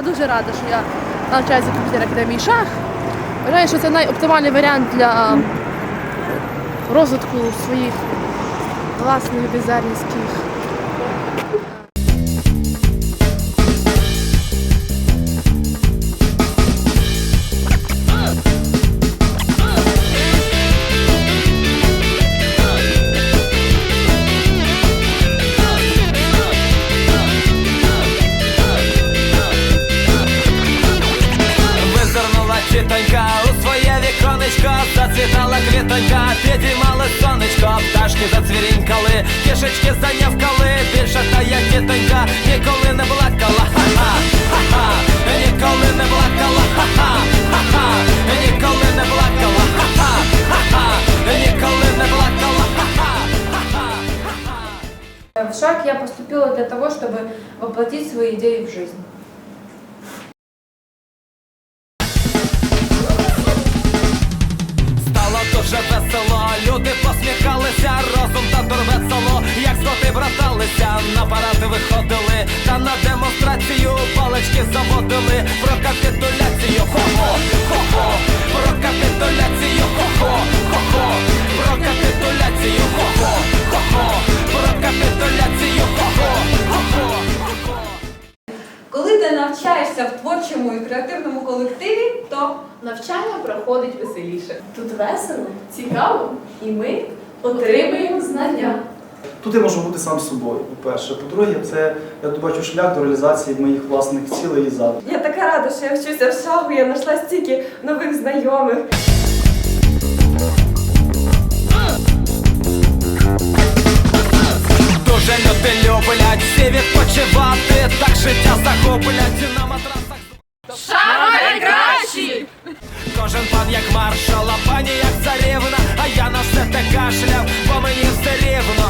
дуже рада, що я навчаюся в комп'ютер-академії шах. Вважаю, що це найоптимальний варіант для розвитку своїх власних дизайнерських. Підіймали сонечко Пташки зацвірінькали, кішечки занявкали Більше та я тітонька ніколи не плакала Ха-ха, ха-ха, ніколи не плакала Ха-ха, ха-ха, ніколи не плакала Ха-ха, ха-ха, ніколи не плакала Ха-ха, ха-ха. В ШАК я поступила для того, чтобы воплотить свои идеи в жизнь. Посміхалися, розум та дурвесело, як злоти браталися, на паради виходили, та на демонстрацію палички заводили. Про капітуляцію, хо-хо, хо-хо, про капітуляцію, хо-хо, хо-хо, про капітуляцію, хо-хо, хо-хо, про капітуляцію, хо-хо, хо-хо, хо-хо. Коли ти навчаєшся в творчому і креативному колективі, то Навчання проходить веселіше. Тут весело, цікаво, і ми отримуємо знання. Тут я можу бути сам собою, по-перше. По-друге, це я тут бачу шлях до реалізації моїх власних цілей і задумів. Я така рада, що я вчуся в шагу, я знайшла стільки нових знайомих. Дуже люди люблять всі відпочивати, так життя захоплять на матрасах. найкращі! Кожен пан як маршал, а пані як царівна, а я на все те кашляв, бо мені все рівно.